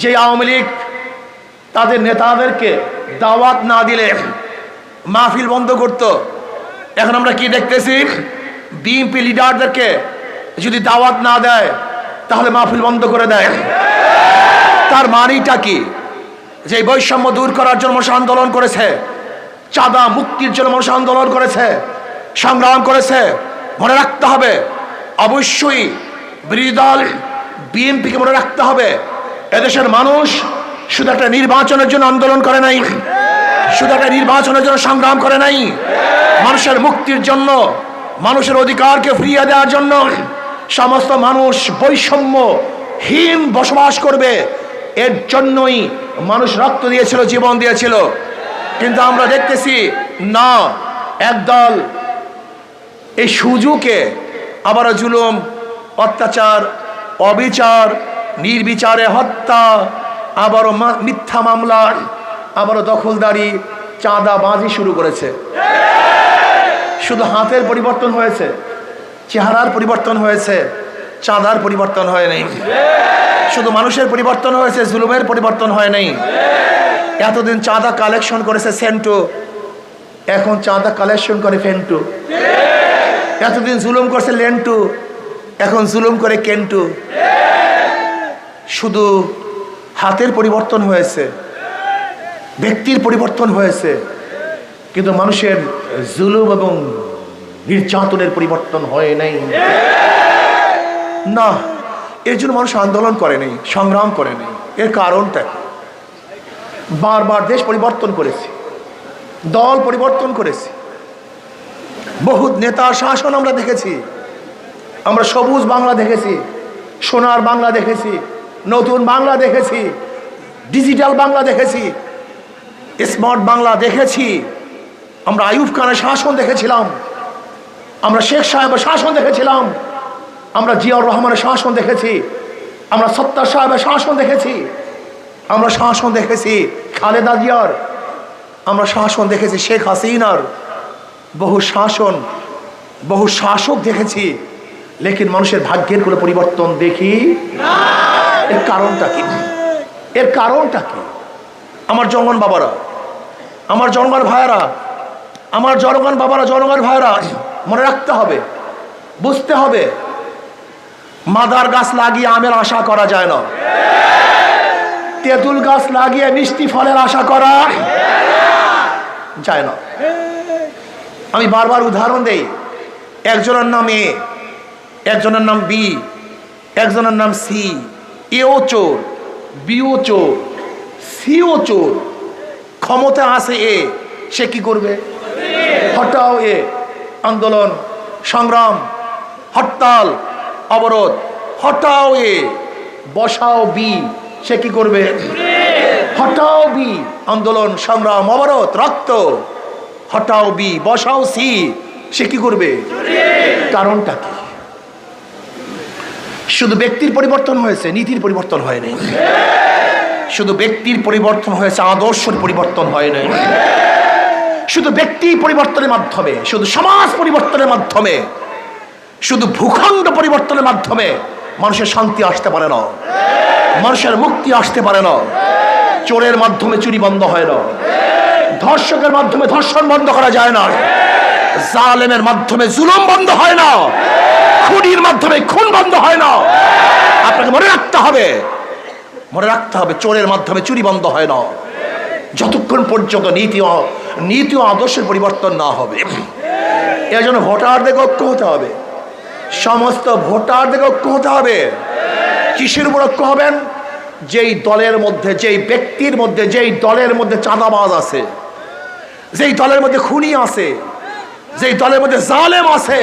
যে আওয়ামী লীগ তাদের নেতাদেরকে দাওয়াত না দিলে মাহফিল বন্ধ করত। এখন আমরা কি দেখতেছি? বিএনপি লিডারদেরকে যদি দাওয়াত না দেয়, তাহলে মাহফিল বন্ধ করে দেয়। তার মানিটা কি? যে বৈষম্য দূর করার জন্য মানুষ আন্দোলন করেছে, চাঁদা মুক্তির জন্য মানুষ আন্দোলন করেছে, সংগ্রাম করেছে, মনে রাখতে হবে। অবশ্যই বিরোধী দল বিএনপিকে মনে রাখতে হবে। এদেশের মানুষ শুধু একটা নির্বাচনের জন্য আন্দোলন করে নাই, শুধু একটা নির্বাচনের জন্য সংগ্রাম করে নাই। মানুষের মুক্তির জন্য, মানুষের অধিকারকে ফিরিয়ে দেওয়ার জন্য সমস্ত মানুষ বৈষম্য হীন বসবাস করবে। এর জন্যই মানুষ রক্ত দিয়েছিল, জীবন দিয়েছিল। কিন্তু আমরা দেখতেছি, না, একদল এই সুযোগে আবারও জুলুম, অত্যাচার, অবিচার নির্বিচারে হত্যা, আবারও মিথ্যা মামলা, আবারও দখলদারি, চাঁদাবাজি শুরু করেছে। শুধু হাতের পরিবর্তন হয়েছে, চেহারার পরিবর্তন হয়েছে, চাঁদার পরিবর্তন হয় নাই। শুধু মানুষের পরিবর্তন হয়েছে, জুলুমের পরিবর্তন হয় নাই। এতদিন চাঁদা কালেকশন করেছে সেন্টু, এখন চাঁদা কালেকশন করে ফেন্টু। এতদিন জুলুম করছে লেন্টু, এখন জুলুম করে কেন্টু। শুধু হাতের পরিবর্তন হয়েছে, ব্যক্তির পরিবর্তন হয়েছে, কিন্তু মানুষের জুলুম এবং নির্যাতনের পরিবর্তন হয় নাই। না, এর জন্য মানুষ আন্দোলন করে নেই, সংগ্রাম করে নেই। এর কারণটা বারবার দেশ পরিবর্তন করেছে, দল পরিবর্তন করেছে। বহু নেতা শাসন আমরা দেখেছি, আমরা সবুজ বাংলা দেখেছি, সোনার বাংলা দেখেছি নতুন বাংলা দেখেছি, ডিজিটাল বাংলা দেখেছি, স্মার্ট বাংলা দেখেছি। আমরা আয়ুব খানের শাসন দেখেছিলাম, আমরা শেখ সাহেবের শাসন দেখেছিলাম, আমরা জিয়াউর রহমানের শাসন দেখেছি, আমরা সত্তার সাহেবের শাসন দেখেছি, আমরা শাসন দেখেছি খালেদা জিয়ার, আমরা শাসন দেখেছি শেখ হাসিনার। বহু শাসন, বহু শাসক দেখেছি, লেকিন মানুষের ভাগ্যের কোনো পরিবর্তন দেখি এর কারণটা কি? এর কারণটা কি? আমার জঙ্গন বাবারা, আমার জনগণ ভাইয়েরা, আমার জনগণ বাবারা, জনগণ ভাইয়েরা, মনে রাখতে হবে, বুঝতে হবে, মাদার গাছ লাগিয়ে আমের আশা করা যায় না। তেঁতুল গাছ লাগিয়ে মিষ্টি ফলের আশা করা যায় না। আমি বারবার উদাহরণ দেই, একজনের নাম এ, একজনের নাম বি, একজনের নাম সি এও চোর, বিও চোর, সিও চোর। ক্ষমতা আছে এ, সে কি করবে? হটাও এ, আন্দোলন, সংগ্রাম, হরতাল, অবরোধ, হটাও এ, বসাও বি, সে কি করবে? হটাও বি, আন্দোলন, সংগ্রাম, অবরোধ, রক্ত। হটাও বি, বসাও সি, সে কি করবে? কারণটা কি? শুধু ব্যক্তির পরিবর্তন হয়েছে, নীতির পরিবর্তন হয়নি শুধু ব্যক্তির পরিবর্তন হয়েছে, আদর্শের পরিবর্তন হয় নাই। শুধু ব্যক্তি পরিবর্তনের মাধ্যমে, শুধু সমাজ পরিবর্তনের মাধ্যমে, শুধু ভূখণ্ড পরিবর্তনের মাধ্যমে মানুষের শান্তি আসতে পারে না। মানুষের মুক্তি আসতে পারে না। চোরের মাধ্যমে চুরি বন্ধ হয় না। ধর্ষকের মাধ্যমে ধর্ষণ বন্ধ করা যায় না। জালেমের মাধ্যমে জুলুম বন্ধ হয় না। খুনির মাধ্যমে খুন বন্ধ হয় না। আপনাকে মনে রাখতে হবে, মনে রাখতে হবে চোরের মাধ্যমে চুরি বন্ধ হয় না। যতক্ষণ পর্যন্ত নীতি নীতি আদর্শের পরিবর্তন না হবে, এর জন্য ভোটারদের ঐক্য হতে হবে। সমস্ত ভোটারদের ঐক্য হতে হবে। কিসের উপর ঐক্য হবেন? যেই দলের মধ্যে, যেই ব্যক্তির মধ্যে, যেই দলের মধ্যে চাঁদাবাজ আছে, যেই দলের মধ্যে খুনি আছে, যেই দলের মধ্যে জালেম আছে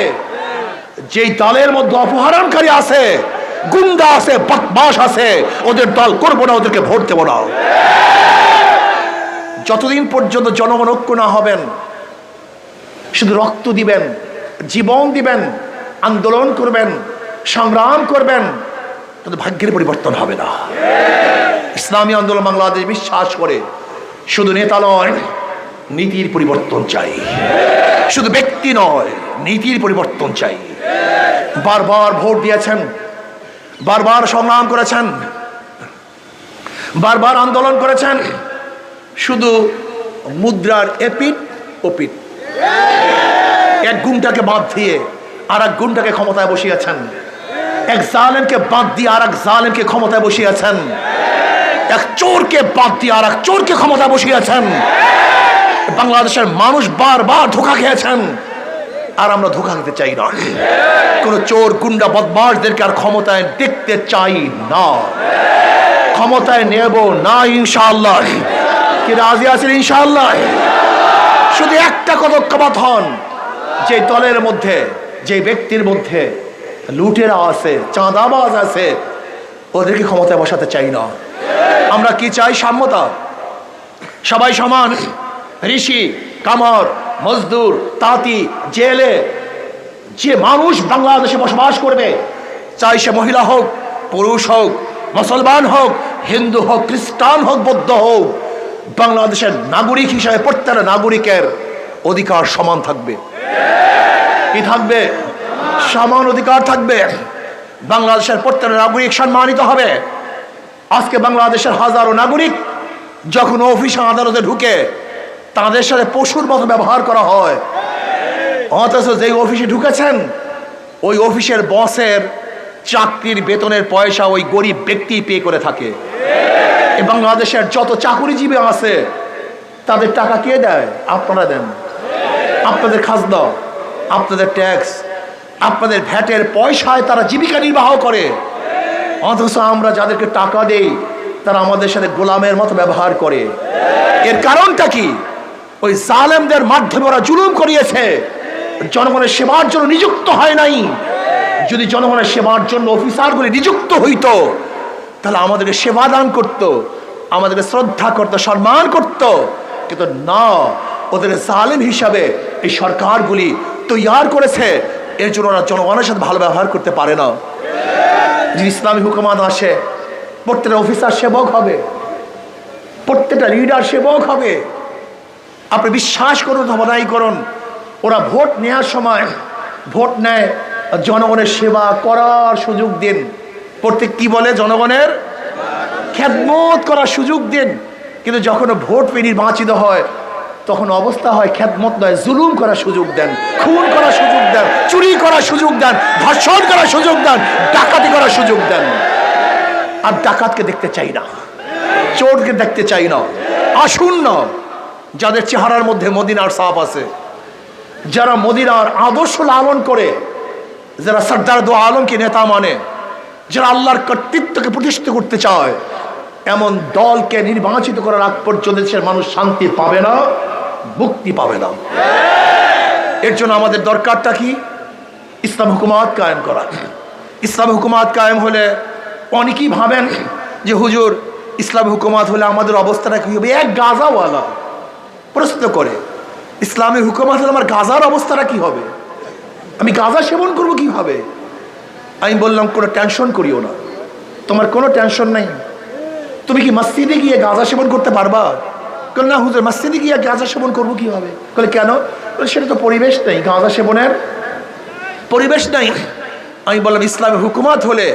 যেই দলের মধ্যে অপহরণকারী আছে, গুন্ডা আছে বদমাস আছে, ওদের দল করব না, ওদেরকে ভোট দেবো না। যতদিন পর্যন্ত জনগণ ঐক্য না হবেন, শুধু রক্ত দিবেন, জীবন দিবেন, আন্দোলন করবেন, সংগ্রাম করবেন কিন্তু ভাগ্যের পরিবর্তন হবে না। ইসলামী আন্দোলন বাংলাদেশ বিশ্বাস করে, শুধু নেতা নয়, নীতির পরিবর্তন চাই। শুধু ব্যক্তি নয়, নীতির পরিবর্তন চাই। বারবার ভোট দিয়েছেন, বারবার সংগ্রাম করেছেন, বারবার আন্দোলন করেছেন, শুধু মুদ্রার এপিট ওপিট এক গুণটাকে বাদ দিয়ে আর এক গুণটাকে ক্ষমতায় বসিয়েছেন। এক জালেমকে বাদ দিয়ে আর এক জালেমকে ক্ষমতায় বসিয়েছেন। এক চোরকে বাদ দিয়ে আর এক চোরকে ক্ষমতায় বসিয়েছেন। বাংলাদেশের মানুষ বারবার ধোকা খেয়েছেন। আর আমরা ধোকা দিতে চাই না। কোন চোর, গুন্ডা, বদমাশদেরকে আর ক্ষমতায় দেখতে চাই না। ক্ষমতায় নেব না, ইনশাআল্লাহ। কি রাজি আছেন, ইনশাআল্লাহ? শুধু একটা কদক্ষবাত হন। যে দলের মধ্যে, যে ব্যক্তির মধ্যে লুটেরা আছে, চাঁদাবাজ আছে, ওদেরকে ক্ষমতায় বসাতে চাই না। আমরা কি চাই সাম্যতা? সবাই সমান? ঋষি, কামর মজদুর, তাঁতি, জেলে, যে মানুষ বাংলাদেশে বসবাস করবে, চাই সে মহিলা হোক, পুরুষ হোক, মুসলমান হোক, হিন্দু হোক, খ্রিস্টান হোক, বৌদ্ধ হোক, বাংলাদেশের নাগরিক হিসাবে প্রত্যেকটা নাগরিকের অধিকার সমান থাকবে। কি থাকবে? সমান অধিকার থাকবে। বাংলাদেশের প্রত্যেকটা নাগরিক সম্মানিত হবে। আজকে বাংলাদেশের হাজারো নাগরিক যখন অফিস আদালতে ঢুকে তাদের সাথে পশুর মতো ব্যবহার করা হয়। অথচ যেই অফিসে ঢুকেছেন, ওই অফিসের বসের চাকরির বেতনের পয়সা ওই গরিব ব্যক্তি পে করে থাকে। বাংলাদেশের যত চাকুরিজীবী আছে, তাদের টাকা কে দেয়? আপনারা দেন। আপনাদের খাজনা, আপনাদের ট্যাক্স, আপনাদের ভ্যাটের পয়সায় তারা জীবিকা নির্বাহ করে। অথচ আমরা যাদেরকে টাকা দেই, তারা আমাদের সাথে গোলামের মতো ব্যবহার করে। এর কারণটা কি? ওই জালেমদের মাধ্যমে ওরা জুলুম করিয়েছে। জনগণের সেবার জন্য নিযুক্ত হয় নাই। যদি জনগণের সেবার জন্য অফিসারগুলি নিযুক্ত হইত, তাহলে আমাদেরকে সেবা দান করত, আমাদেরকে শ্রদ্ধা করত, সম্মান করত। কিন্তু না, ওদের জালেম হিসাবে এই সরকারগুলি তৈয়ার করেছে। এর জন্য ওরা জনগণের সাথে ভালো ব্যবহার করতে পারে না। যদি ইসলামী হুকুমাত আসে, প্রত্যেকটা অফিসার সেবক হবে, প্রত্যেকটা লিডার সেবক হবে। আপনি বিশ্বাস করুন ভাবনাই করুন। ওরা ভোট নেওয়ার সময় ভোট নেয়, জনগণের সেবা করার সুযোগ দিন। প্রত্যেক কি বলে জনগণের? খ্যাতমত করার সুযোগ দিন। কিন্তু যখন ভোট পেয়ে নির্বাচিত হয়, তখন অবস্থা হয় খ্যাতমত নয়, জুলুম করার সুযোগ দেন, খুন করার সুযোগ দেন, চুরি করার সুযোগ দেন, ধর্ষণ করার সুযোগ দেন, ডাকাতি করার সুযোগ দেন। আর ডাকাতকে দেখতে চাই না, চোরকে দেখতে চাই না, আসুন না। যাদের চেহারার মধ্যে মদিনার সাপ আছে, যারা মদিনার আদর্শ লালন করে, যারা সর্দার দো আলমকে নেতা মানে যারা আল্লাহর কর্তৃত্বকে প্রতিষ্ঠিত করতে চায়, এমন দলকে নির্বাচিত করার আগ পর্যন্ত দেশের মানুষ শান্তি পাবে না, মুক্তি পাবে না। এর জন্য আমাদের দরকারটা কি? ইসলাম হুকুমাত কায়েম করা। ইসলাম হুকুমাত কায়েম হলে অনেকেই ভাবেন যে, হুজুর, ইসলাম হুকুমাত হলে আমাদের অবস্থাটা কী হবে? এক গাজাওয়ালা। প্রশ্ন করে, ইসলামী হুকুমাত হলে আমার গাজার অবস্থাটা কি হবে? আমি গাঁজা সেবন করব কীভাবে? আমি বললাম, কোনো টেনশন করিও না। তোমার কোনো টেনশন নেই। তুমি কি মসজিদে গিয়ে গাঁজা সেবন করতে পারবা? না হুজুর, মসজিদে গিয়ে গাঁজা সেবন করব কীভাবে? বলে কেন? সেটা তো পরিবেশ নেই, গাঁজা সেবনের পরিবেশ নাই। আমি বললাম, ইসলামী হুকুমাত হলে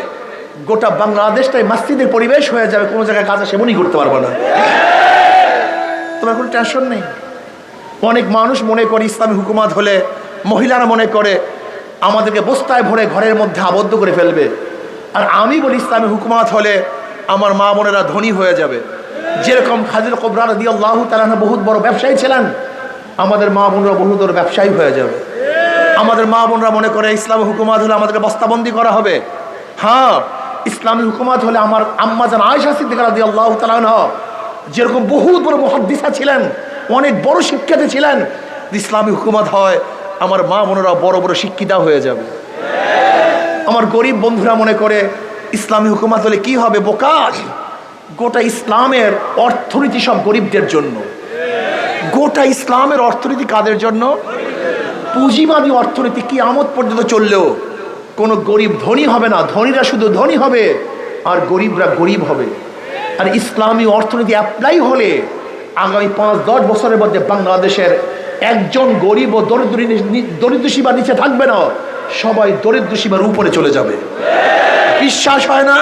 গোটা বাংলাদেশটাই মসজিদের পরিবেশ হয়ে যাবে, কোনো জায়গায় গাঁজা সেবনই করতে পারব না। তোমার কোনো টেনশন নেই? অনেক মানুষ মনে করে ইসলামী হুকুমাত হলে মহিলারা মনে করে আমাদেরকে বস্তায় ভরে ঘরের মধ্যে আবদ্ধ করে ফেলবে। আর আমি বলি ইসলামী হুকুমাত হলে আমার মা বোনেরা ধনী হয়ে যাবে। যেরকম খাজির কবরার দিয়ে আল্লাহ তালা বহুত বড় ব্যবসায়ী ছিলেন, আমাদের মা বোনরা বহু বড় ব্যবসায়ী হয়ে যাবে। আমাদের মা বোনরা মনে করে ইসলামী হুকুমাত হলে আমাদেরকে বস্তাবন্দি করা হবে। হ্যাঁ ইসলামী হুকুমাত হলে আমার আম্মা যেন আয়সা সিদ্দিকার দিয়ে আল্লাহ তালা যেরকম বহুত বড় মহাদিসা ছিলেন, অনেক বড় শিক্ষাতে ছিলেন, ইসলামী হুকুমত হয়, আমার মা বোনেরা বড় বড় শিক্ষিতা হয়ে যাবে। আমার গরিব বন্ধুরা মনে করে, ইসলামী হুকুমত হলে কি হবে বোকা গোটা ইসলামের অর্থনীতি সব গরিবদের জন্য। গোটা ইসলামের অর্থনীতি কাদের জন্য? পুঁজিবাদী অর্থনীতি কি আমদ পর্যন্ত চললেও কোনো গরিব ধনী হবে না, ধনীরা শুধু ধনী হবে, আর গরিবরা গরিব হবে। আর ইসলামী অর্থনীতি অ্যাপ্লাই হলে আগামী পাঁচ, দশ বছরের মধ্যে বাংলাদেশের একজন গরিব ও দরিদ্র দরিদ্র সীমার নিচে থাকবে না। সবাই দরিদ্র সীমার উপরে চলে যাবে। বিশ্বাস হয় না?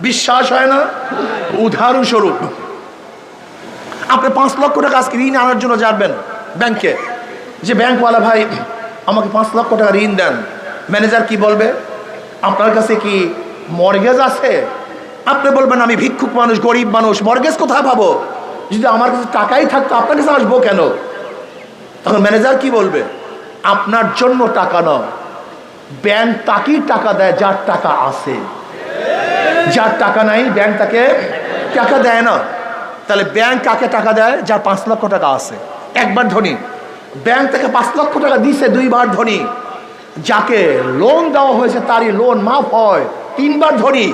বিশ্বাস হয় না? উদাহরণস্বরূপ, আপনি পাঁচ লক্ষ টাকা আজকে ঋণ আনার জন্য যাবেন ব্যাংকে। যে ব্যাংকওয়ালা ভাই, আমাকে পাঁচ লক্ষ টাকা ঋণ দেন। ম্যানেজার কি বলবে? আপনার কাছে কি মর্গেজ আছে? আপনি বলবেন, আমি ভিক্ষুক মানুষ, গরিব মানুষ, মর্গেজ কোথায় পাবো? যদি আমার কাছে টাকাই থাকতো, আপনার কাছে আসব কেন? তখন ম্যানেজার কি বলবে? আপনার জন্য টাকা নয়, ব্যাংক তাকেই টাকা দেয় যার টাকা আছে। যার টাকা নাই, ব্যাংক তাকে টাকা দেয় না। তাহলে ব্যাংক কাকে টাকা দেয়? যার পাঁচ লক্ষ টাকা আছে। একবার ধনী, ব্যাংক থেকে পাঁচ লক্ষ টাকা দিছে দুইবার ধনী। যাকে লোন দেওয়া হয়েছে, তারই লোন মাফ হয়। তিনবার ধনী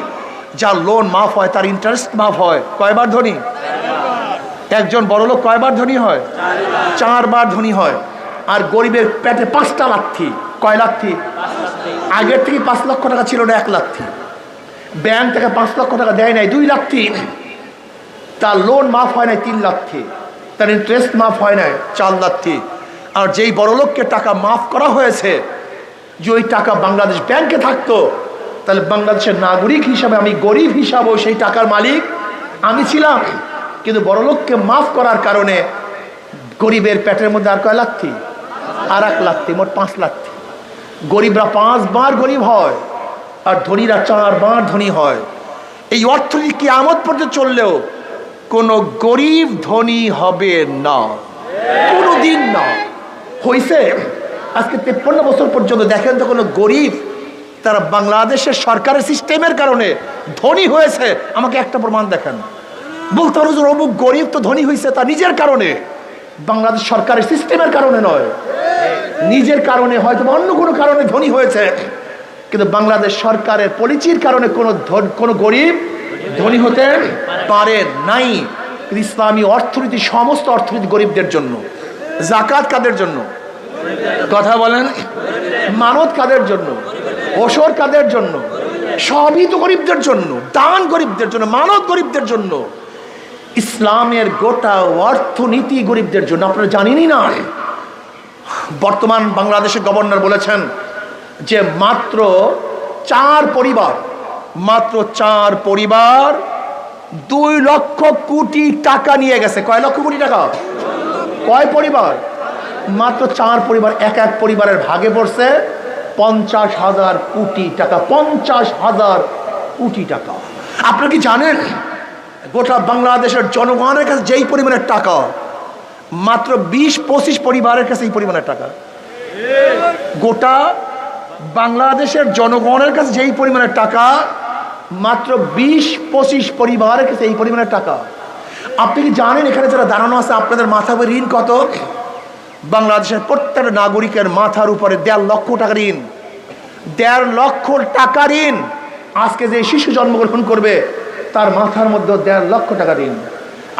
যার লোন মাফ হয়, তার ইন্টারেস্ট মাফ হয়। কয়বার ধনী? একজন বড়লোক কয়বার ধনী হয়? চারবার ধনী হয়। আর গরিবের পেটে পাঁচটা লাথি। কয় লাথি? আগের থেকে পাঁচ লক্ষ টাকা ছিল না, এক লাথি। ব্যাংক থেকে পাঁচ লক্ষ টাকা দেয় নাই, দুই লাথি। তার লোন মাফ হয় নাই, তিন লাথি। তার ইন্টারেস্ট মাফ হয় নাই, চার লাথি। আর যেই বড়লোককে টাকা মাফ করা হয়েছে, যে ওই টাকা বাংলাদেশ ব্যাংকে থাকতো তাহলে বাংলাদেশের নাগরিক হিসাবে আমি গরিব হিসাবেও সেই টাকার মালিক আমি ছিলাম। কিন্তু বড়লোককে মাফ করার কারণে গরিবের পেটের মধ্যে আর কয় লাথি আর এক লাথি মোট পাঁচ লাথি গরিবরা পাঁচবার গরিব হয় আর ধনীরা চারবার ধনী হয়। এই অর্থনীতি কি আমদ পর্যন্ত চললেও কোনো গরিব ধনী হবে না। কোনো দিন না। হয়েছে আজকে তেপ্পন্ন বছর পর্যন্ত দেখেন তো কোনো গরিব তারা বাংলাদেশের সরকারের সিস্টেমের কারণে ধনী হয়েছে। আমাকে একটা প্রমাণ দেখেন। বলতে পারো অমুক গরিব তো ধনী হয়েছে তা নিজের কারণে? বাংলাদেশ সরকারের সিস্টেমের কারণে নয়। নিজের কারণে হয়তো অন্য কোনো কারণে ধনী হয়েছে। কিন্তু বাংলাদেশ সরকারের পলিচির কারণে কোনো কোনো গরিব ধনী হতে পারে নাই। ইসলামী অর্থনীতি, সমস্ত অর্থনীতি গরিবদের জন্য। জাকাত কাদের জন্য? কথা বলেন। মানত কাদের জন্য? ওসর কাদের জন্য? সবই তো গরিবদের জন্য, দান গরিবদের জন্য মানব গরিবদের জন্য। ইসলামের গোটা অর্থনীতি গরিবদের জন্য, আপনারা জানেনই না। বর্তমান বাংলাদেশের গভর্নর বলেছেন যে মাত্র চার পরিবার, মাত্র চার পরিবার দুই লক্ষ কোটি টাকা নিয়ে গেছে। কয় লক্ষ কোটি টাকা? কয় পরিবার? মাত্র চার পরিবার, এক এক পরিবারের ভাগে পড়ছে। পঞ্চাশ হাজার কোটি টাকা, পঞ্চাশ হাজার কোটি টাকা। আপনি কি জানেন, গোটা বাংলাদেশের জনগণের কাছে যেই পরিমাণের টাকা, মাত্র বিশ পঁচিশ পরিবারের কাছে এই পরিমাণের টাকা? গোটা বাংলাদেশের জনগণের কাছে যেই পরিমাণের টাকা, মাত্র বিশ পঁচিশ পরিবারের কাছে এই পরিমাণের টাকা। আপনি কি জানেন, এখানে যারা দাঁড়ানো আছে, আপনাদের মাথা ঋণ কত? বাংলাদেশের প্রত্যেকটা নাগরিকের মাথার উপরে দেড় লক্ষ টাকা ঋণ, দেড় লক্ষ টাকা ঋণ। আজকে যে শিশু জন্মগ্রহণ করবে, তার মাথার মধ্যে দেড় লক্ষ টাকা ঋণ।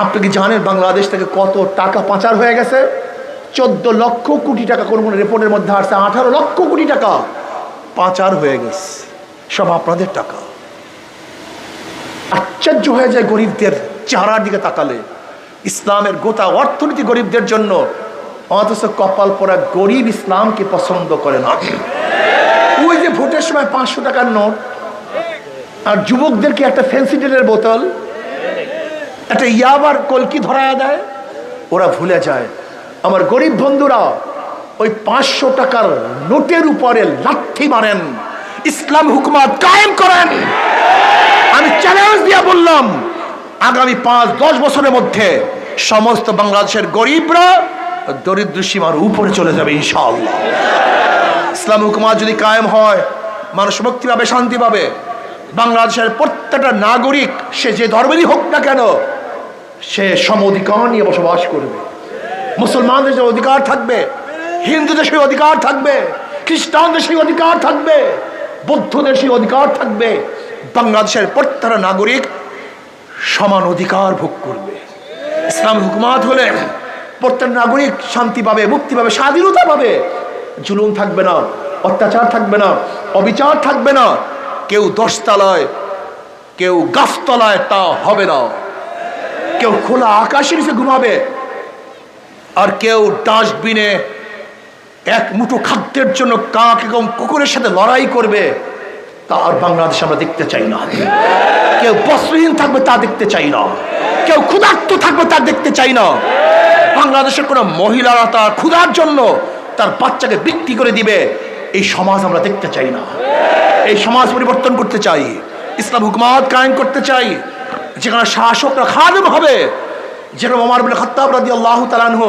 আপনি কি জানেন বাংলাদেশ থেকে কত টাকা পাচার হয়ে গেছে? চোদ্দ লক্ষ কোটি টাকা কোন কোন রিপোর্টের মধ্যে আসছে, আঠারো লক্ষ কোটি টাকা পাচার হয়ে গেছে। সব আপনাদের টাকা। আশ্চর্য হয়ে যায় গরিবদের চেহারার দিকে তাকালে। ইসলামের গোটা অর্থনীতি গরিবদের জন্য অথচ কপাল পরা গরিব ইসলামকে পছন্দ করে না। ওই যে ভোটের সময় পাঁচশো টাকার নোট, আর যুবকদেরকে একটা ফেন্সিডেলের বোতল, একটা ইয়াবার কলকি ধরায় দেয়, ওরা ভুলে যায়। আমার গরিব বন্ধুরা, ওই পাঁচশো টাকার নোটের উপরে লাথি মারেন, ইসলাম হুকুমাত কায়েম করেন। আমি চ্যালেঞ্জ দিয়ে বললাম, আগামী পাঁচ, দশ বছরের মধ্যে সমস্ত বাংলাদেশের গরিবরা দরিদ্র সীমার উপরে চলে যাবে ইনশাআল্লাহ। ইসলাম হুকুমাত যদি কায়েম হয়, মানুষ মুক্তি পাবে, শান্তি পাবে। বাংলাদেশের প্রত্যেকটা নাগরিক, সে যে ধর্মেরই হোক না কেন, সে সম অধিকার নিয়ে বসবাস করবে। মুসলমানদের যে অধিকার থাকবে, হিন্দুদের সেই অধিকার থাকবে, খ্রিস্টানদের সেই অধিকার থাকবে, বৌদ্ধদের সেই অধিকার থাকবে। বাংলাদেশের প্রত্যেকটা নাগরিক সমান অধিকার ভোগ করবে। ইসলাম হুকুমাত হলে প্রত্যেক নাগরিক শান্তি পাবে, মুক্তি পাবে, স্বাধীনতা পাবে। জুলুম থাকবে না, অত্যাচার থাকবে না, অবিচার থাকবে না। কেউ দশতলায়, কেউ গাছতলায় তা হবে না। কেউ খোলা আকাশের নিচে ঘুমাবে। আর কেউ ডাস্টবিনে এক মুঠো খাদ্যের জন্য কাক এবং কুকুরের সাথে লড়াই করবে, তা আর বাংলাদেশ আমরা দেখতে চাই না। কেউ বস্ত্রহীন থাকবে, তা দেখতে চাই না। কেউ ক্ষুধার্ত থাকবে, তা দেখতে চাই না। বাংলাদেশের কোনো মহিলারা তার ক্ষুধার জন্য তার বাচ্চাকে বিক্রি করে দিবে, এই সমাজ আমরা দেখতে চাই না। এই সমাজ পরিবর্তন করতে চাই। ইসলাম হুকুমাত কায়েম করতে চাই। যেখানে শাসকরা খাদেম হবে। যেরকম আমার বলে খত্তাব রাদি আল্লাহ তালানহ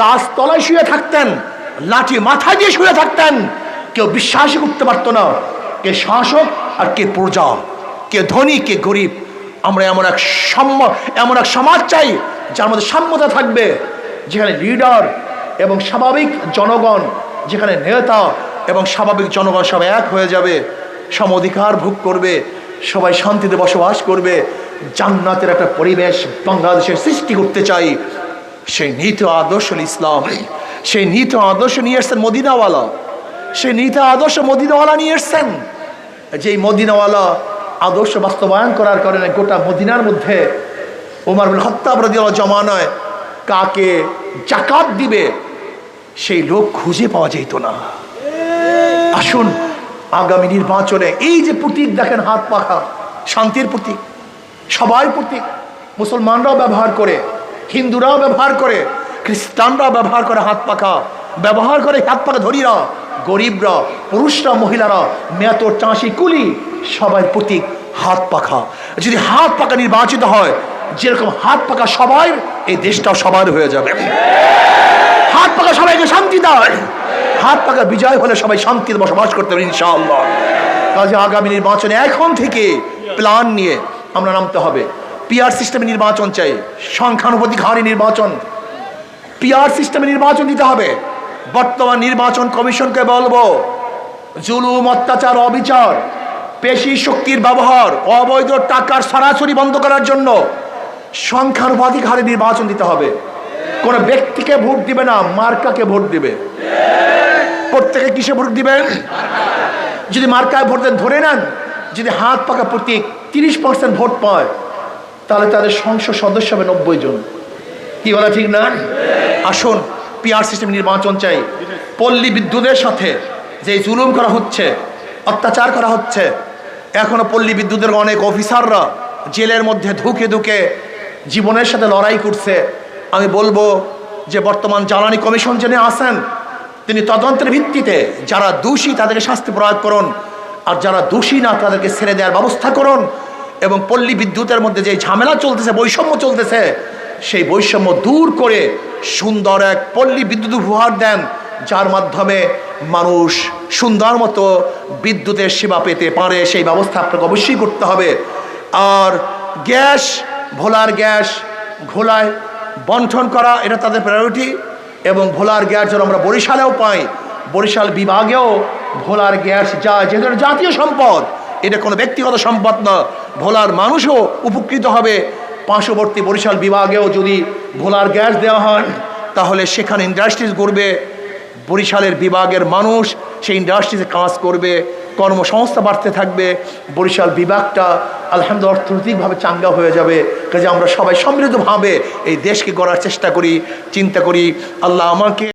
গাছ তলায় শুয়ে থাকতেন, লাঠি মাথায় দিয়ে শুয়ে থাকতেন, কেউ বিশ্বাসই করতে পারতো না, কে শাসক আর কে প্রজা, কে ধনী, কে গরিব। আমরা এমন এক সাম্য, এমন এক সমাজ চাই যার মধ্যে সাম্যতা থাকবে, যেখানে লিডার এবং স্বাভাবিক জনগণ, যেখানে নেতা এবং স্বাভাবিক জনগণ সব এক হয়ে যাবে, সম অধিকার ভোগ করবে, সবাই শান্তিতে বসবাস করবে, জান্নাতের একটা পরিবেশ বাংলাদেশের সৃষ্টি করতে চাই। সেই নীতি আদর্শ ইসলাম। সেই নীতি আদর্শ নিয়ে এসছেন মদিনাওয়ালা। সেই নীতি আদর্শ মদিনাওয়ালা নিয়ে এসছেন। যেই মদিনাওয়ালা আদর্শ বাস্তবায়ন করার কারণে গোটা মদিনার মধ্যে ওমার বিন হত্যাব রদিয়াল জমানায় কাকে জাকাত দিবে, সেই লোক খুঁজে পাওয়া যেত না। আসুন, আগামী নির্বাচনে এই যে প্রতীক দেখেন হাত পাখা, শান্তির প্রতীক সবাই প্রতীক, মুসলমানরাও ব্যবহার করে, হিন্দুরাও ব্যবহার করে খ্রিস্টানরা ব্যবহার করে হাত পাখা, ব্যবহার করে হাত পাখা ধরিরা গরিবরা, পুরুষরা, মহিলারা, মেয়াতর চাষি কুলি সবাই প্রতীক হাত পাখা। যদি হাত পাখা নির্বাচিত হয়, যেরকম হাত পাখা সবাই এই দেশটাও সবার হয়ে যাবে। হাত পাখা সবাইকে শান্তি দেয় হাত পাখা বিজয় হলে সবাই শান্তিতে বসবাস করতে পারে ইনশাআল্লাহ। কাজে আগামী নির্বাচনে এখন থেকে প্ল্যান নিয়ে আমরা নামতে হবে। পিআর সিস্টেমে নির্বাচন চাই। সংখ্যানুপাতিক হারে নির্বাচন। পিআর সিস্টেমে নির্বাচন দিতে হবে। বর্তমান নির্বাচন কমিশনকে বলব, জুলুম, অত্যাচার, অবিচার পেশি শক্তির ব্যবহার, অবৈধ টাকার সরাসরি বন্ধ করার জন্য সংখ্যানুপাতিক হারে নির্বাচন দিতে হবে। কোনো ব্যক্তিকে ভোট দিবে না, মার্কাকে ভোট দিবে। প্রত্যেকে কিসে ভোট দিবেন যদি মার্কায় ভোট দেন, ধরে নেন, যদি হাত পাকা প্রতীক তিরিশ পার্সেন্ট ভোট পায়, তাহলে তাদের সংসদ সদস্য হবে নব্বই জন। কি বলা ঠিক না? আসুন পিআর সিস্টেম নির্বাচন চাই। পল্লী বিদ্যুতের সাথে যে জুলুম করা হচ্ছে, অত্যাচার করা হচ্ছে এখনও পল্লী বিদ্যুতের অনেক অফিসাররা জেলের মধ্যে ধুকে ধুকে জীবনের সাথে লড়াই করছে। আমি বলব যে বর্তমান জ্বালানি কমিশন যিনি আসেন তিনি তদন্তের ভিত্তিতে যারা দোষী তাদেরকে শাস্তি প্রয়োগ করুন, আর যারা দোষী না তাদেরকে ছেড়ে দেওয়ার ব্যবস্থা করুন এবং পল্লী বিদ্যুতের মধ্যে যে ঝামেলা চলতেছে, বৈষম্য চলতেছে, সেই বৈষম্য দূর করে সুন্দর এক পল্লী বিদ্যুৎ উপহার দেন যার মাধ্যমে মানুষ সুন্দর মতো বিদ্যুতের সেবা পেতে পারে, সেই ব্যবস্থা আপনাকে অবশ্যই করতে হবে। আর গ্যাস, ভোলার গ্যাস, ঘোলায় বন্টন করা, এটা তাদের প্রায়োরিটি এবং ভোলার গ্যাস যেন আমরা বরিশালেও পাই, বরিশাল বিভাগেও ভোলার গ্যাস যা যেহেতু জাতীয় সম্পদ, এটা কোনো ব্যক্তিগত সম্পদ না, ভোলার মানুষও উপকৃত হবে। পার্শ্ববর্তী বরিশাল বিভাগেও যদি ভোলার গ্যাস দেওয়া হয়, তাহলে সেখানে ইন্ডাস্ট্রিজ গড়বে বরিশালের বিভাগের মানুষ, সেই ইন্ডাস্ট্রিতে কাজ করবে, কর্মসংস্থা বাড়তে থাকবে, বরিশাল বিভাগটা আলহামদুল অর্থনৈতিকভাবে চাঙ্গা হয়ে যাবে। কাজে আমরা সবাই সমৃদ্ধভাবে এই দেশকে গড়ার চেষ্টা করি, চিন্তা করি। আল্লাহ আমাকে